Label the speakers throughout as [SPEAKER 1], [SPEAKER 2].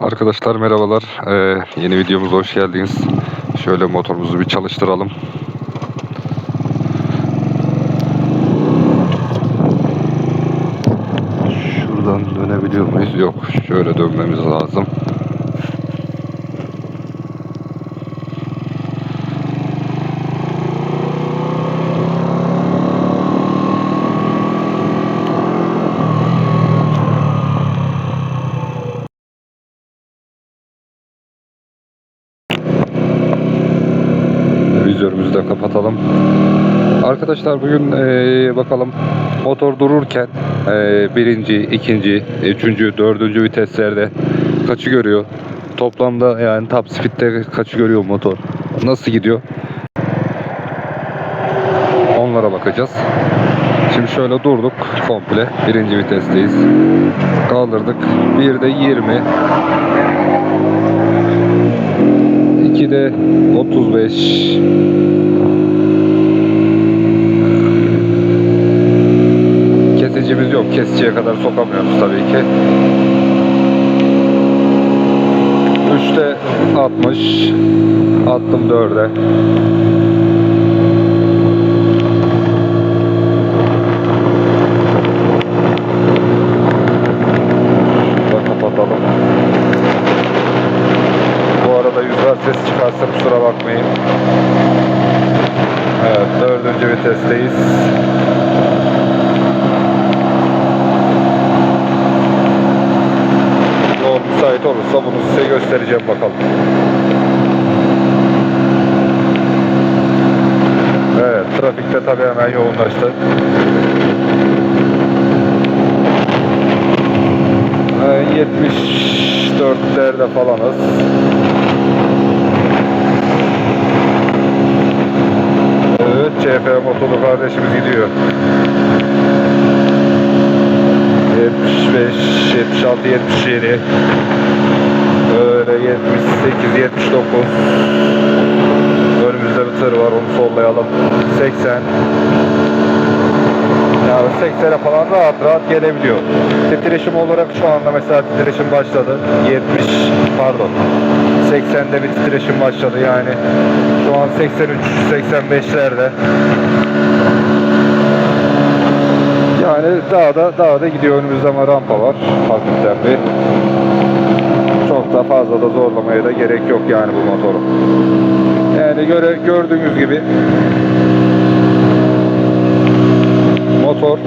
[SPEAKER 1] Arkadaşlar merhabalar. Ee, yeni videomuza hoş geldiniz. Şöyle motorumuzu bir çalıştıralım. Şuradan dönebiliyor muyuz? Yok. Şöyle dönmemiz lazım. Vizörümüzü de kapatalım. Arkadaşlar bugün eee, bakalım motor dururken eee, birinci, ikinci, üçüncü, dördüncü viteslerde kaçı görüyor? Toplamda yani top speed'de kaçı görüyor motor? Nasıl gidiyor? Onlara bakacağız. Şimdi şöyle durduk komple. Birinci vitesteyiz. Kaldırdık. Bir de 20. 2'de 35. Kesicimiz yok. Kesiciye kadar sokamıyoruz tabii ki. 3'te 60. Attım 4'e. Şurada kapatalım. Bu arada yüzler ses çıkarsa kusura bakmayın. Evet dördüncü vitesteyiz. Yol müsait olursa bunu size göstereceğim bakalım. Evet trafikte tabii hemen yoğunlaştı. Ee, 74'lerde falanız. Evet, CF motorlu kardeşimiz gidiyor. 75, 76, 77. Öyle 78, 79. Önümüzde bir tır var, onu sollayalım. 80. Yani 80'e falan rahat rahat gelebiliyor. Titreşim olarak şu anda mesela titreşim başladı. 70 pardon. 80'de bir titreşim başladı yani. Şu an 83 85'lerde. Yani dağda dağda gidiyor önümüzde ama rampa var. Hafiften bir. Da fazla da zorlamaya da gerek yok yani bu motoru. Yani göre gördüğünüz gibi motor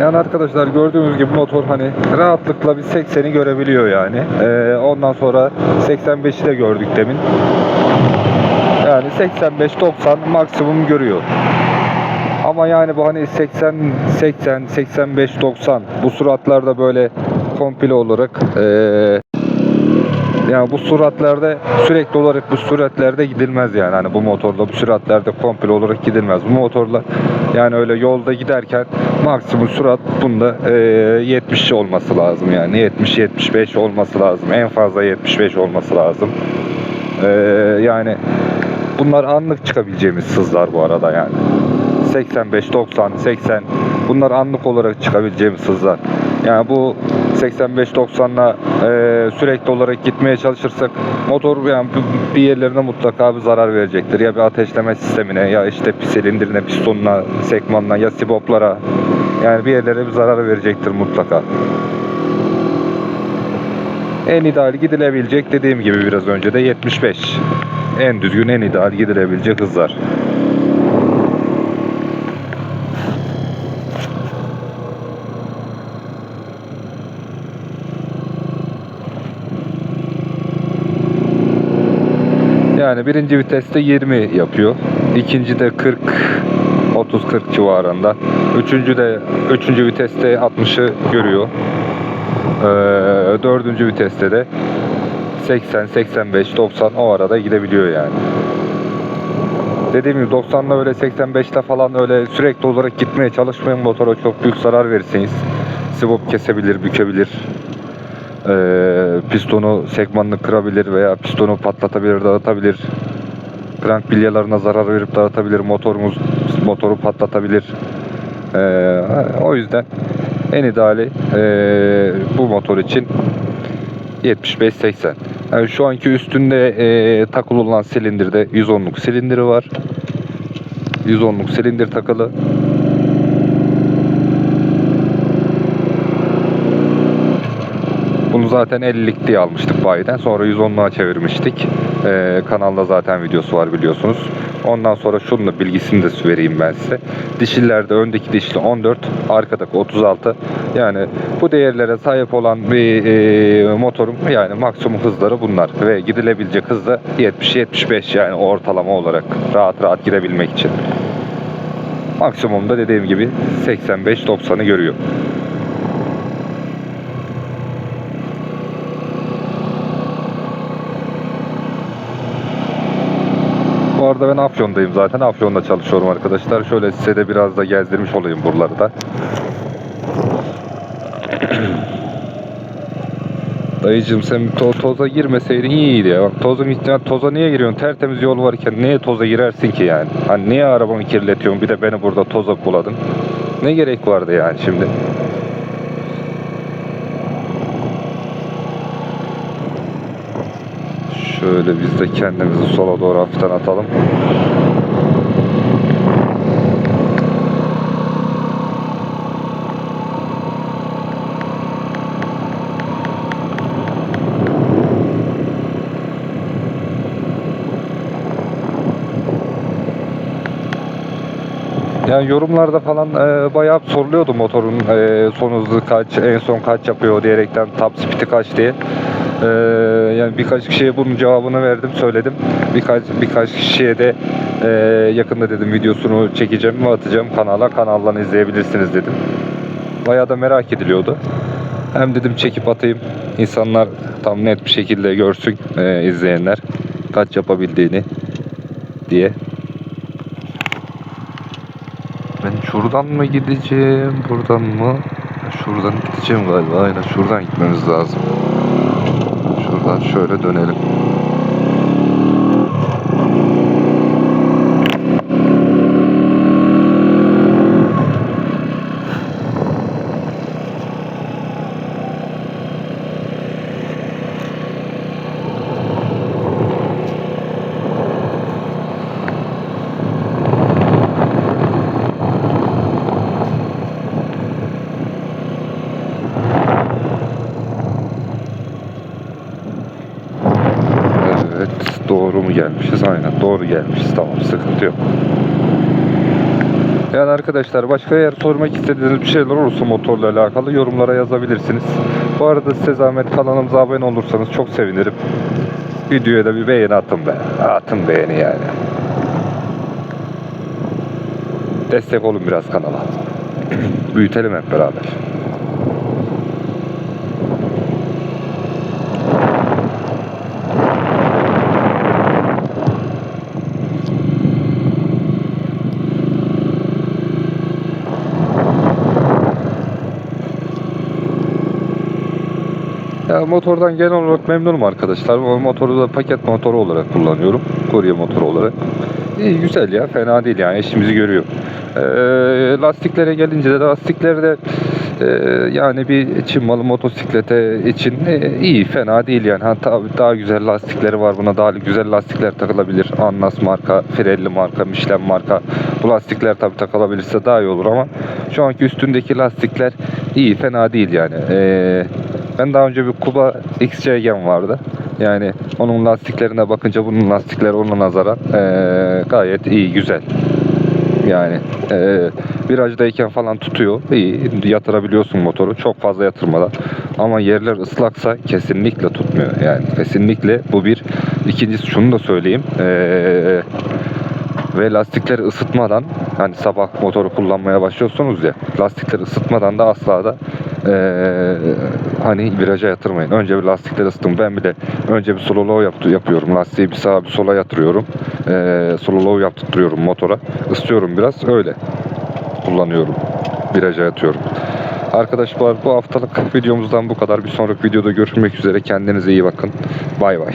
[SPEAKER 1] Yani arkadaşlar gördüğünüz gibi motor hani rahatlıkla bir 80'i görebiliyor yani. Ee, ondan sonra 85'i de gördük demin. Yani 85-90 maksimum görüyor. Ama yani bu hani 80 80 85 90 bu suratlarda böyle komple olarak ee, yani bu süratlerde sürekli olarak bu süratlerde gidilmez yani hani bu motorla bu süratlerde komple olarak gidilmez. Bu motorla yani öyle yolda giderken maksimum sürat bunda e, 70 olması lazım yani 70 75 olması lazım. En fazla 75 olması lazım. E, yani bunlar anlık çıkabileceğimiz hızlar bu arada yani. 85, 90, 80 bunlar anlık olarak çıkabileceğimiz hızlar. Yani bu 85-90'la e, sürekli olarak gitmeye çalışırsak motor yani bir- yerlerine mutlaka bir zarar verecektir. Ya bir ateşleme sistemine ya işte silindirine, pistonuna, sekmanına ya siboplara yani bir yerlere bir zarar verecektir mutlaka. En ideal gidilebilecek dediğim gibi biraz önce de 75. En düzgün en ideal gidilebilecek hızlar. Yani birinci viteste 20 yapıyor. İkinci de 40 30-40 civarında. Üçüncü de üçüncü viteste 60'ı görüyor. Ee, dördüncü viteste de 80, 85, 90 o arada gidebiliyor yani. Dediğim gibi 90'la öyle 85'te falan öyle sürekli olarak gitmeye çalışmayın motora çok büyük zarar verirsiniz. Sibop kesebilir, bükebilir. Ee, pistonu segmanını kırabilir veya pistonu patlatabilir, dağıtabilir. Crank bilyalarına zarar verip dağıtabilir. Motorumuz motoru patlatabilir. Ee, o yüzden en ideali ee, bu motor için 75-80. Yani şu anki üstünde ee, takılı olan silindirde 110'luk silindiri var. 110'luk silindir takılı. Zaten 50'lik diye almıştık bayiden. Sonra 110'luğa çevirmiştik. Ee, kanalda zaten videosu var biliyorsunuz. Ondan sonra şunun da bilgisini de vereyim ben size. Dişillerde öndeki dişli 14, arkadaki 36. Yani bu değerlere sahip olan bir e, motorun yani maksimum hızları bunlar. Ve gidilebilecek hız da 70-75 yani ortalama olarak rahat rahat gidebilmek için. Maksimumda dediğim gibi 85-90'ı görüyor. Arada ben Afyon'dayım zaten. Afyon'da çalışıyorum arkadaşlar. Şöyle size de biraz da gezdirmiş olayım buraları da. Dayıcım sen to- toza girmeseydin iyiydi ya. Bak ihtimal toza niye giriyorsun? Tertemiz yol varken niye toza girersin ki yani? Hani niye arabanı kirletiyorsun? Bir de beni burada toza buladın. Ne gerek vardı yani şimdi? Şöyle biz de kendimizi sola doğru hafiften atalım. Yani yorumlarda falan e, bayağı soruluyordu motorun e, son hızı kaç, en son kaç yapıyor diyerekten top speed'i kaç diye. E, yani birkaç kişiye bunun cevabını verdim, söyledim. Birkaç birkaç kişiye de e, yakında dedim videosunu çekeceğim ve atacağım kanala. Kanaldan izleyebilirsiniz dedim. Bayağı da merak ediliyordu. Hem dedim çekip atayım. insanlar tam net bir şekilde görsün e, izleyenler kaç yapabildiğini diye. Ben şuradan mı gideceğim, buradan mı? Şuradan gideceğim galiba. Aynen şuradan gitmemiz lazım. Şöyle dönelim. Evet, doğru mu gelmişiz? Aynen, doğru gelmişiz. Tamam, sıkıntı yok. Yani arkadaşlar başka eğer sormak istediğiniz bir şeyler olursa motorla alakalı yorumlara yazabilirsiniz. Bu arada size zahmet kanalımıza abone olursanız çok sevinirim. Videoya da bir beğeni atın be. Atın beğeni yani. Destek olun biraz kanala. Büyütelim hep beraber. Motordan genel olarak memnunum arkadaşlar. O motoru da paket motoru olarak kullanıyorum. Kurye motoru olarak. İyi güzel ya fena değil yani işimizi görüyor. Ee, lastiklere gelince de lastiklerde e, yani bir Çin malı motosiklete için e, iyi fena değil yani. Ha, tabii daha güzel lastikleri var buna daha güzel lastikler takılabilir. Anlas marka, Pirelli marka, Michelin marka. Bu lastikler tabii takılabilirse daha iyi olur ama şu anki üstündeki lastikler iyi fena değil yani. Ee, ben daha önce bir Kuba XCG'm vardı. Yani onun lastiklerine bakınca bunun lastikleri ona nazaran eee, gayet iyi, güzel. Yani eee virajdayken falan tutuyor. iyi yatırabiliyorsun motoru. Çok fazla yatırmadan. Ama yerler ıslaksa kesinlikle tutmuyor. Yani kesinlikle bu bir. İkincisi şunu da söyleyeyim. Eee ve lastikleri ısıtmadan hani sabah motoru kullanmaya başlıyorsunuz ya lastikleri ısıtmadan da asla da eee, hani viraja yatırmayın. Önce bir lastikleri ısıtın. Ben bir de önce bir slow yap yapıyorum. Lastiği bir sağa bir sola yatırıyorum. Eee slow yaptırıyorum motora. Isıtıyorum biraz. Öyle kullanıyorum. Viraja yatıyorum. Arkadaşlar bu haftalık videomuzdan bu kadar. Bir sonraki videoda görüşmek üzere. Kendinize iyi bakın. Bay bay.